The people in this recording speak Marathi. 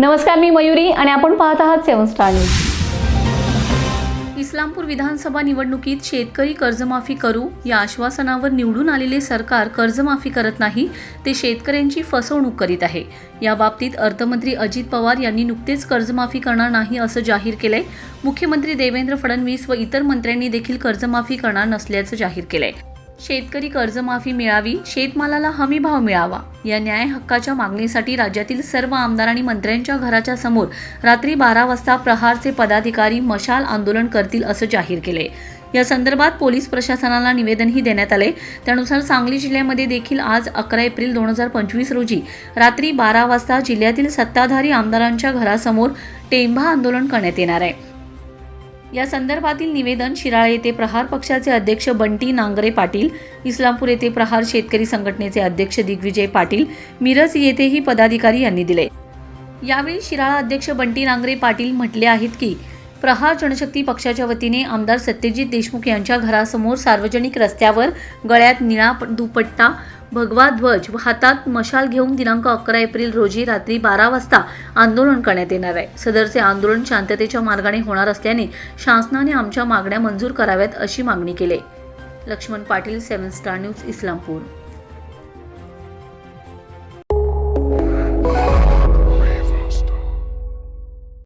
नमस्कार मी मयुरी आणि आपण पाहत आहात सेवन स्टार न्यूज. इस्लामपूर विधानसभा निवडणुकीत शेतकरी कर्जमाफी करू या आश्वासनावर निवडून आलेले सरकार कर्जमाफी करत नाही ते शेतकऱ्यांची फसवणूक करीत आहे. या बाबतीत अर्थमंत्री अजित पवार यांनी नुकतेच कर्जमाफी करणार नाही असं जाहीर केलंय. मुख्यमंत्री देवेंद्र फडणवीस व इतर मंत्र्यांनी देखील कर्जमाफी करणार नसल्याचं जाहीर केलंय. शेतकरी कर्जमाफी मिळावी शेतमालाला हमी भाव मिळावा. या न्याय हक्काच्या मागणीसाठी राज्यातील सर्व आमदार आणि मंत्र्यांच्या घराच्या समोर रात्री बारा वाजता प्रहारचे पदाधिकारी मशाल आंदोलन करतील असं जाहीर केले या संदर्भात पोलीस प्रशासनाला निवेदनही देण्यात आले त्यानुसार सांगली जिल्ह्यामध्ये देखील आज अकरा एप्रिल दोन हजार पंचवीस रोजी रात्री बारा वाजता जिल्ह्यातील सत्ताधारी आमदारांच्या घरासमोर टेंभा आंदोलन करण्यात येणार आहे. या संदर्भातील निवेदन शिराळे येथे प्रहार पक्षाचे अध्यक्ष बंटी नांगरे पाटील इस्लामपूर येथे प्रहार शेतकरी संघटनेचे अध्यक्ष दिग्विजय पाटील मिरज येथेही पदाधिकारी यांनी दिले. यावेळी शिराळा अध्यक्ष बंटी नांगरे पाटील म्हटले आहेत की प्रहार जनशक्ती पक्षाच्या वतीने आमदार सत्यजित देशमुख यांच्या घरासमोर सार्वजनिक रस्त्यावर गळ्यात निळा दुपट्टा भगवा ध्वज व हातात मशाल घेऊन दिनांक अकरा एप्रिल रोजी रात्री बारा वाजता आंदोलन करण्यात येणार आहे. सदरचे आंदोलन शांततेच्या मार्गाने होणार असल्याने शासनाने आमच्या मागण्या मंजूर कराव्यात अशी मागणी केली Laxman Patil seven star news Islampur.